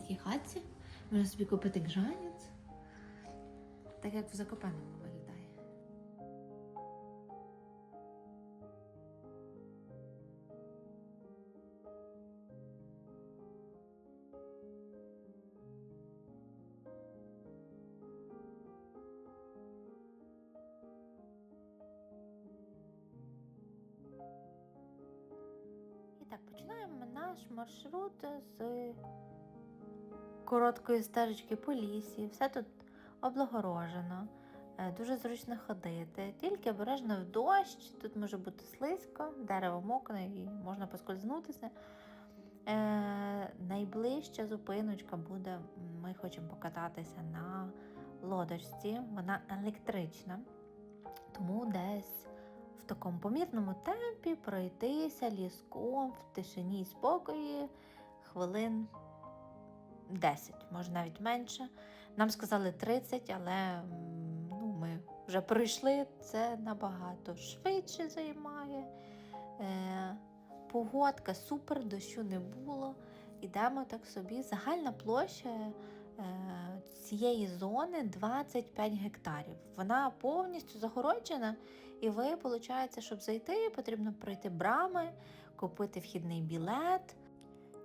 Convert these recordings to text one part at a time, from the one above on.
такій хатці. Можна собі купити гжанець. Так як в Закопаному виглядає. І так, починаємо наш маршрут з короткої стежечки по лісі. Все тут облагорожено, е, дуже зручно ходити. Тільки обережно в дощ, тут може бути слизько, дерево мокне і можна поскользнутися. Е, найближча зупиночка буде, ми хочемо покататися на лодочці, вона електрична, тому десь в такому помірному темпі пройтися ліском в тишині і спокої хвилин 10, може навіть менше. Нам сказали 30, але ну, ми вже пройшли, це набагато швидше займає. Е, погодка супер, дощу не було. Ідемо так собі. Загальна площа е, цієї зони 25 гектарів. Вона повністю загороджена, і ви, виходить, щоб зайти, потрібно пройти брами, купити вхідний білет.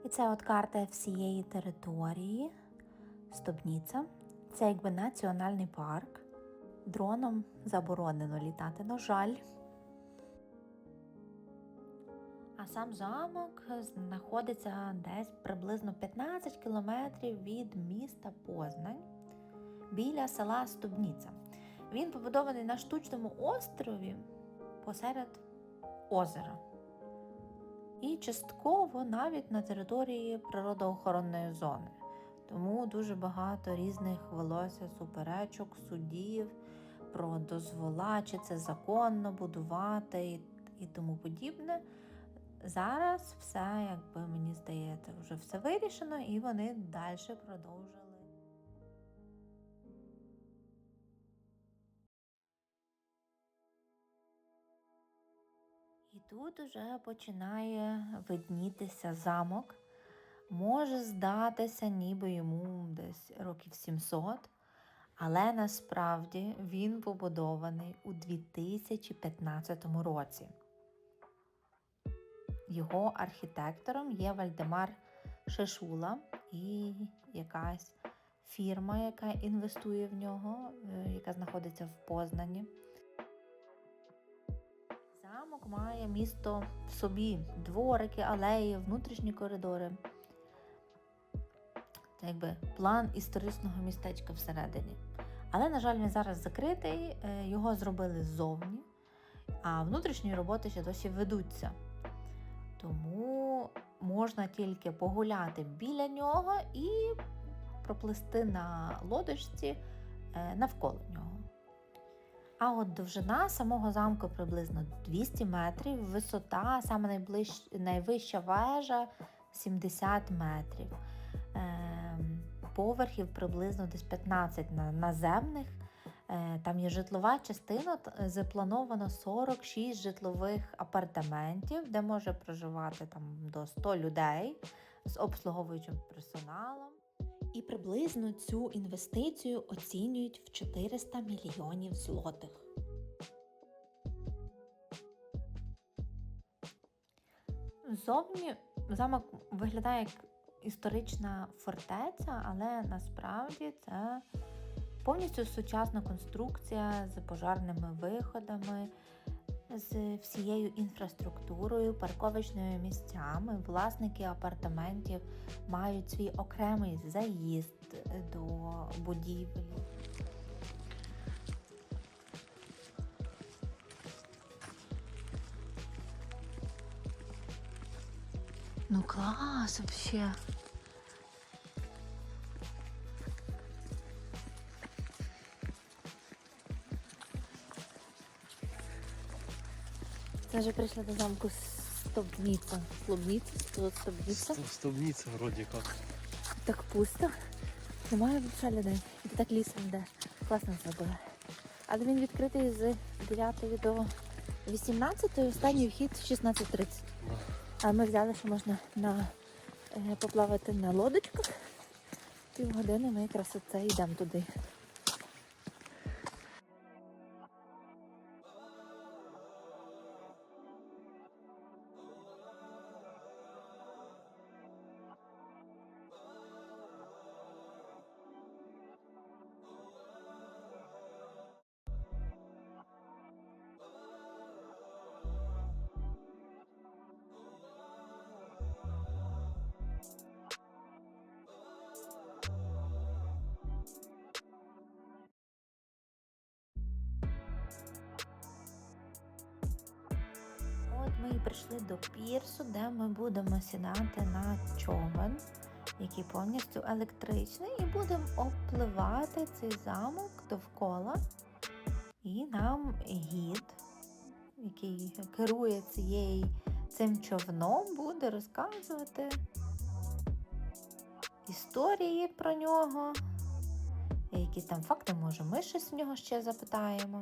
І це от карта всієї території Стобніця. Це якби національний парк. Дроном заборонено літати, на жаль. А сам замок знаходиться десь приблизно 15 кілометрів від міста Познань біля села Стубніця. Він побудований на штучному острові посеред озера. І частково навіть на території природоохоронної зони. Тому дуже багато різних велося суперечок, судів про дозвола, чи це законно будувати і, і тому подібне. Зараз все, якби мені здається, вже все вирішено, і вони далі продовжили. Тут уже починає виднітися замок. Може здатися, ніби йому десь років 700, але насправді він побудований у 2015 році. Його архітектором є Вальдемар Шешула і якась фірма, яка інвестує в нього, е, яка знаходиться в Познані. Замок має місто в собі, дворики, алеї, внутрішні коридори. Це якби план історичного містечка всередині. Але, на жаль, він зараз закритий, е, його зробили ззовні, а внутрішні роботи ще досі ведуться. Тому можна тільки погуляти біля нього і проплисти на лодочці е, навколо нього. А от довжина самого замку приблизно 200 метрів, висота, саме найближ... найвища вежа 70 метрів. Ем, Поверхів приблизно десь 15 на- наземних. Е, Там є житлова частина, заплановано 46 житлових апартаментів, де може проживати там до 100 людей з обслуговуючим персоналом. І приблизно цю інвестицію оцінюють в 400 мільйонів злотих. Зовні замок виглядає як історична фортеця, але насправді це повністю сучасна конструкція з пожарними виходами, з всією інфраструктурою, парковочними місцями. Власники апартаментів мають свій окремий заїзд до будівлі. Ну клас вообще. Ми вже прийшли до замку Стобніця. Слобніця, Стобніця. Столбница вроде как. Так пусто. Немає більше людей. І ти так лісом йде. Класно зробили. Але він відкритий з 9 до 18, останній вхід в 16.30. А ми взяли, що можна на, е, поплавати на лодочках. Півгодини ми якраз оце йдемо туди. Пірсу, де ми будемо сідати на човен, який повністю електричний, і будемо обпливати цей замок довкола. І нам гід, який керує цією, цим човном, буде розказувати історії про нього. Якісь там факти, може, ми щось в нього ще запитаємо.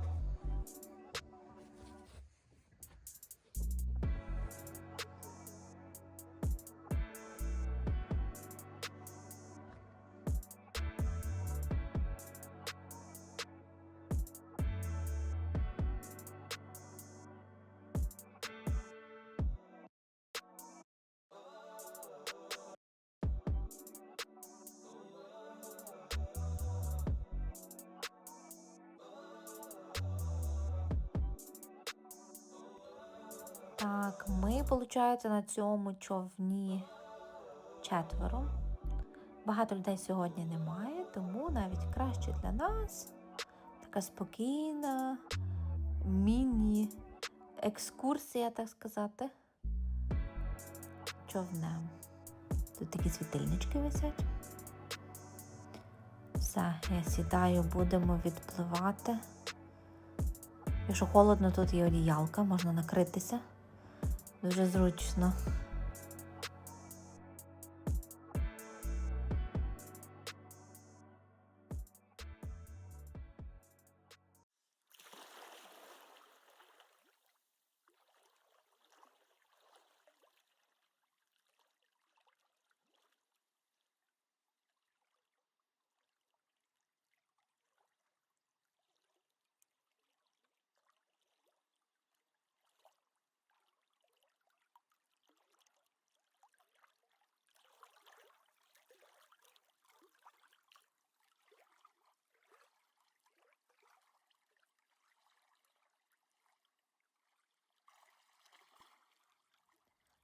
Так, ми, виходить, на цьому човні четверо. Багато людей сьогодні немає, тому навіть краще для нас така спокійна міні-екскурсія, так сказати, човнем. Тут такі світильнички висять. Все, я сідаю, будемо відпливати. Якщо холодно, тут є одіялка, можна накритися. Дуже зручно.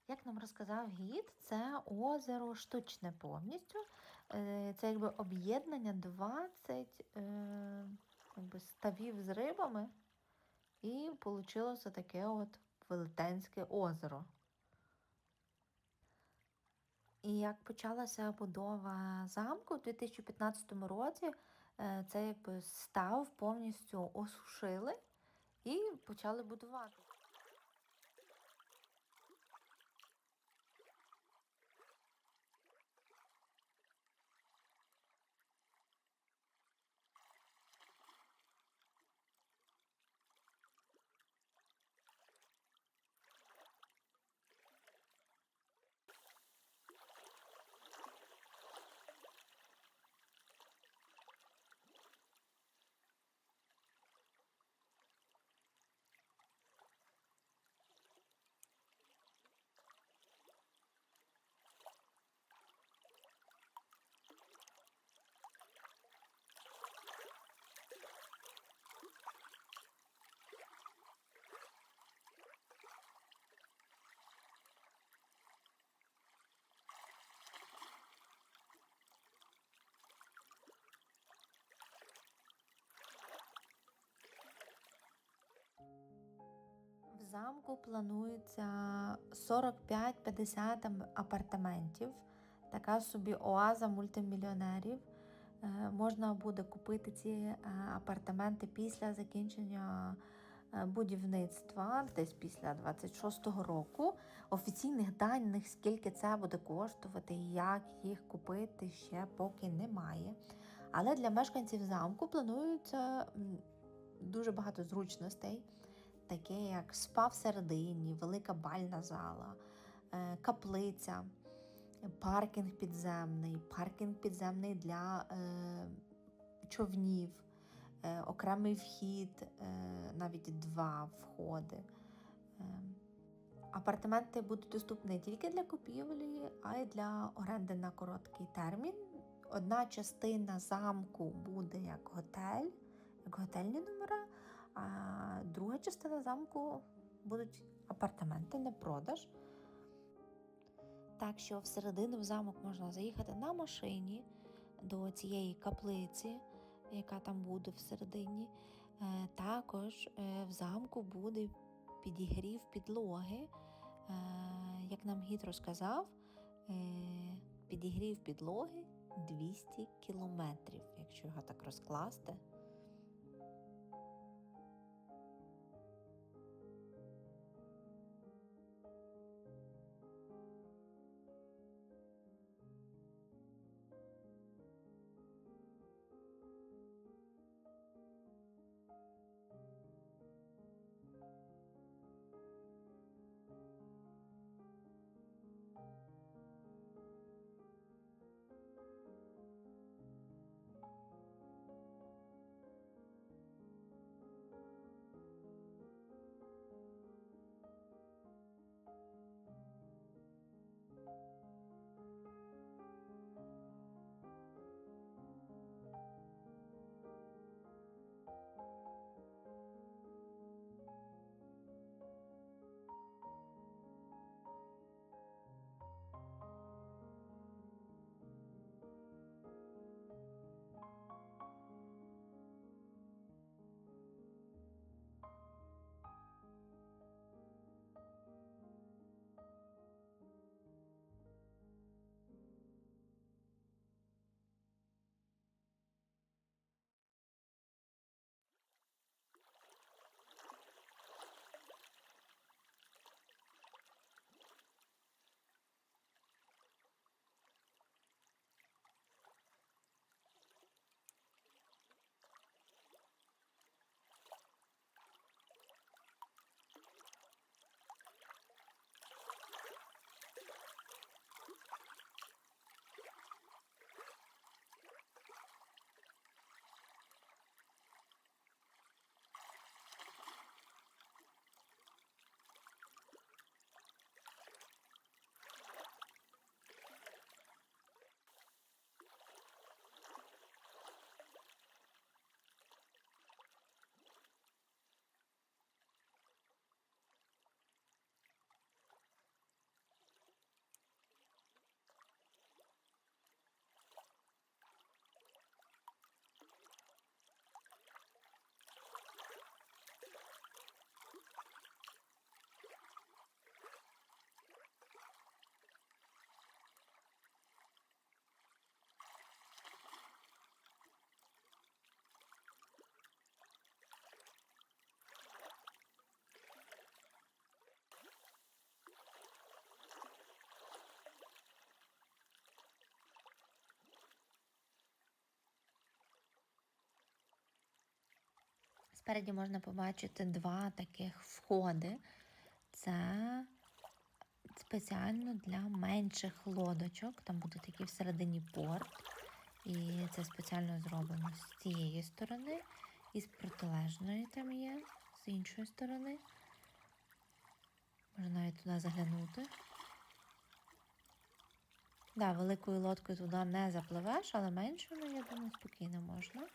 Як нам розказав гід, це озеро штучне повністю. Е, Це якби об'єднання 20 е, якби, ставів з рибами. І вийшло таке от велетенське озеро. І як почалася будова замку у 2015 році, е, це якби став повністю осушили і почали будувати. Замку планується 45-50 апартаментів. Така собі оаза мультимільйонерів. Е, Можна буде купити ці е, апартаменти після закінчення е, будівництва, десь після 26-го року. Офіційних даних, скільки це буде коштувати і як їх купити, ще поки немає. Але для мешканців замку планується дуже багато зручностей, таке як спа всередині, велика бальна зала, е, каплиця, паркінг підземний, паркінг підземний для е, човнів, е, окремий вхід, навіть два входи. Апартаменти будуть доступні не тільки для купівлі, а й для оренди на короткий термін. Одна частина замку буде як готель, як готельні номера, а друга частина замку будуть апартаменти на продаж. Так що всередину в замок можна заїхати на машині до цієї каплиці, яка там буде всередині. Е, Також е, в замку буде підігрів підлоги. Е, Як нам гід розказав, підігрів підлоги 200 кілометрів, якщо його так розкласти. Спереді можна побачити два таких входи. Це спеціально для менших лодочок. Там буде такий всередині порт. І це спеціально зроблено з цієї сторони, і з протилежної там є, з іншої сторони. Можна навіть туди заглянути. Да, великою лодкою туди не запливеш, але меншою, я думаю, спокійно можна.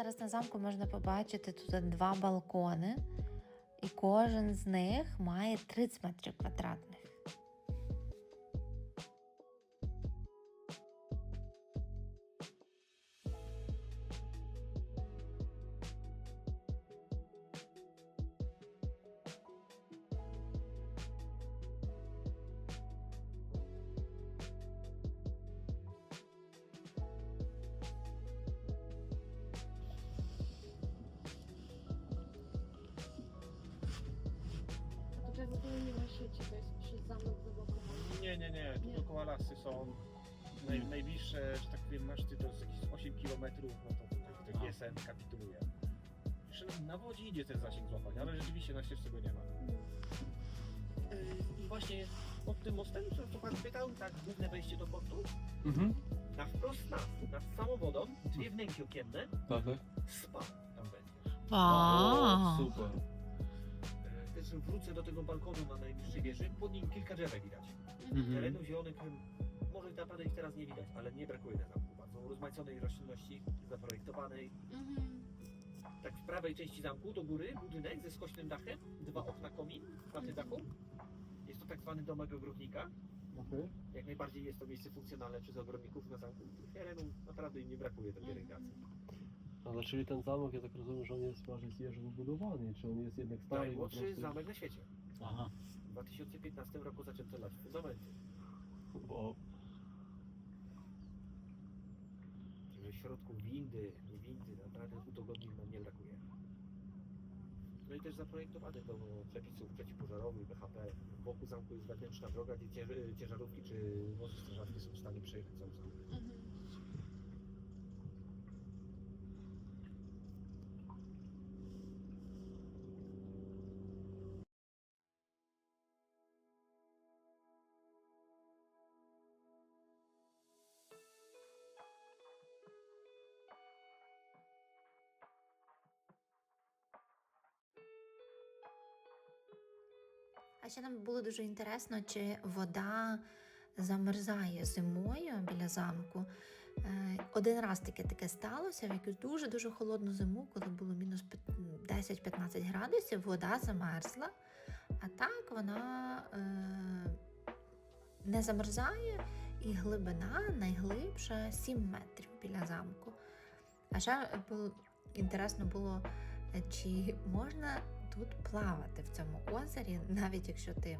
Зараз на замку можна побачити тут два балкони, і кожен з них має 30 метрів квадратних. Nie to jest przez zamek zablokowany. Nie, nie, nie. Tu dookoła lasy są naj, najbliższe, że tak powiem, maszty to jest jakieś 8 km, no to tutaj, tutaj GSM kapituluje. Jeszcze na- na wodzie idzie ten zasięg złapać, ale rzeczywiście na ścieżce go nie ma. Yy, I właśnie pod tym mostem, co tu pan pytał, tak, główne wejście do portu, Mhm. na wprost nad, nad samą wodą, dwie wnęki okienne, Tak, tak. spa tam będzie. O, super. Też wrócę do tego balkonu na najbliższej wieży, pod nim kilka drzewek widać. Mhm. terenów zielonych może naprawdę ich teraz nie widać, ale nie brakuje na zamku. Bardzo rozmaiconej roślinności, zaprojektowanej. Mhm. Tak w prawej części zamku do góry budynek ze skośnym dachem, dwa okna komin na tym dachu. Jest to tak zwany domek ogrodnika. Okej. Jak najbardziej jest to miejsce funkcjonalne przez ogrodników na zamku. Terenu naprawdę im nie brakuje do pielęgnacji. Ale czyli ten zamek, ja tak rozumiem, że on jest bardziej świeżo wybudowany, czy on jest jednak stary? po Najmłodszy prostu? zamek na świecie. Aha. W 2015 roku zaczęto lać fundamenty. Bo Także w środku windy, windy, naprawdę udogodnień nam nie brakuje. No i też zaprojektowany do przepisów przeciwpożarowych BHP. Wokół zamku jest wewnętrzna droga, gdzie cięż- ciężarówki czy wozy strażackie są w stanie przejechać cały zamek. Mhm. Ще нам було дуже інтересно, чи вода замерзає зимою біля замку. Е, Один раз таке таке сталося в якусь дуже-дуже холодну зиму, коли було мінус 10-15 градусів, вода замерзла, а так вона е, не замерзає, і глибина найглибша 7 метрів біля замку. А ще було, інтересно було, е, чи можна тут плавати в цьому озері, навіть якщо ти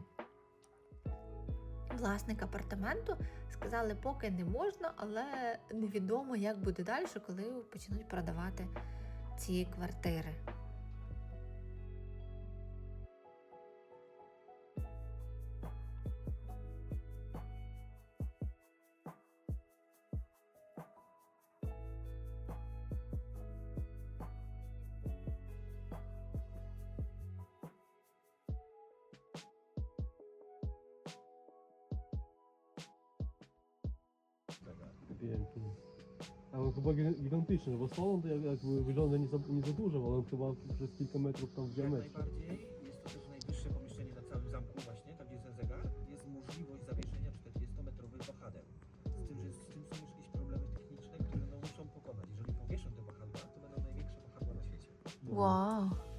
власник апартаменту, сказали, поки не можна, але невідомо, як буде далі, коли почнуть продавати ці квартири. chyba tak gigantyczny, no bo salon to jak, jak wygląda nie za, nie za dużo, ale on chyba przez kilka metrów tam w Jak diametrze. najbardziej jest to też najwyższe pomieszczenie na całym zamku właśnie, tam gdzie jest zegar, jest możliwość zawieszenia 40-metrowym wahadłem. Z tym, że z tym są już jakieś problemy techniczne, które no muszą pokonać. Jeżeli powieszą te wahadła, to będą największe wahadła na świecie. Wow.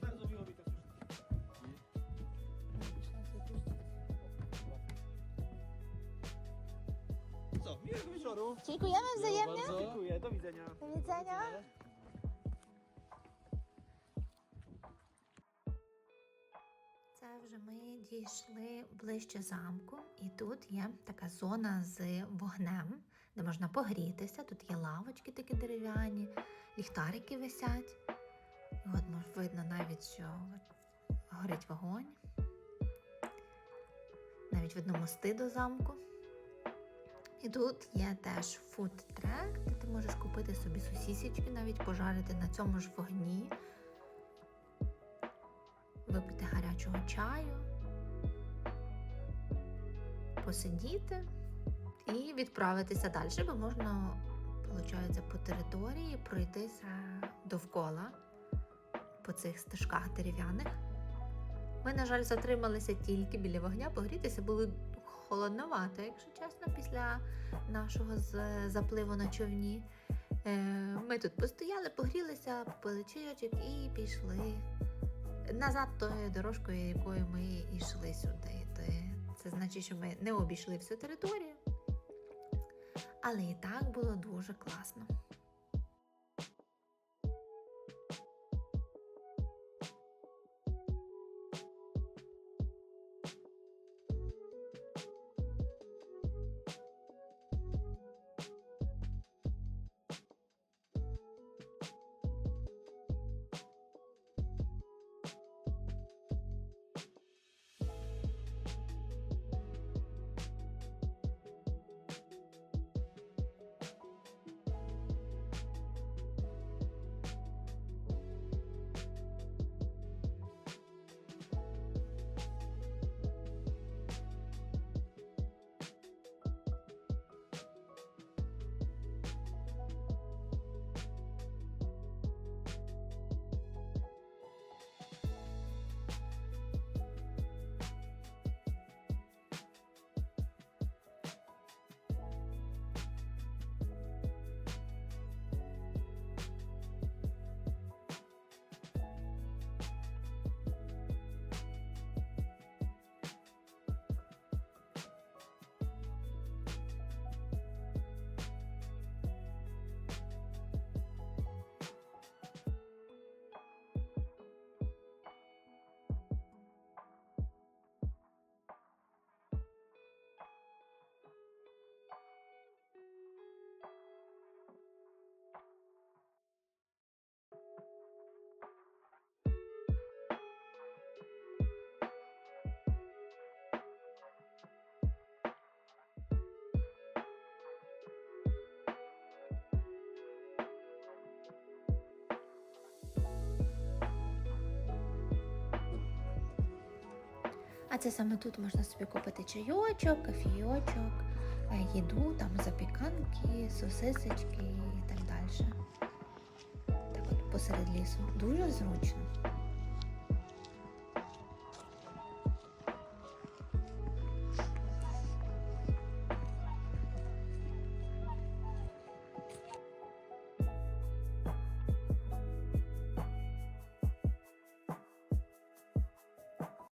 Bardzo miło mi to. Co, miłego wieczoru. Dziękujemy wzajemnie. Dziękuję, do widzenia. Do widzenia. Це вже ми дійшли ближче замку, і тут є така зона з вогнем, де можна погрітися. Тут є лавочки такі дерев'яні, ліхтарики висять. І от видно навіть, що горить вогонь. Навіть видно мости до замку. І тут є теж фуд-трек, де ти можеш купити собі сусісічки, навіть пожарити на цьому ж вогні, випити гарячого чаю, посидіти і відправитися далі, бо можна, виходить, по території пройтися довкола по цих стежках дерев'яних. Ми, на жаль, затрималися тільки біля вогня, погрітися було холодновато, якщо чесно, після нашого запливу на човні. Е, Ми тут постояли, погрілися, попили чайочок і пішли назад тою дорожкою, якою ми йшли сюди. Це значить, що ми не обійшли всю територію. Але і так було дуже класно. А це саме тут можна собі купити чайочок, кофійочок, е, їду, там запіканки, сосисочки і так далі. Так от посеред лісу. Дуже зручно.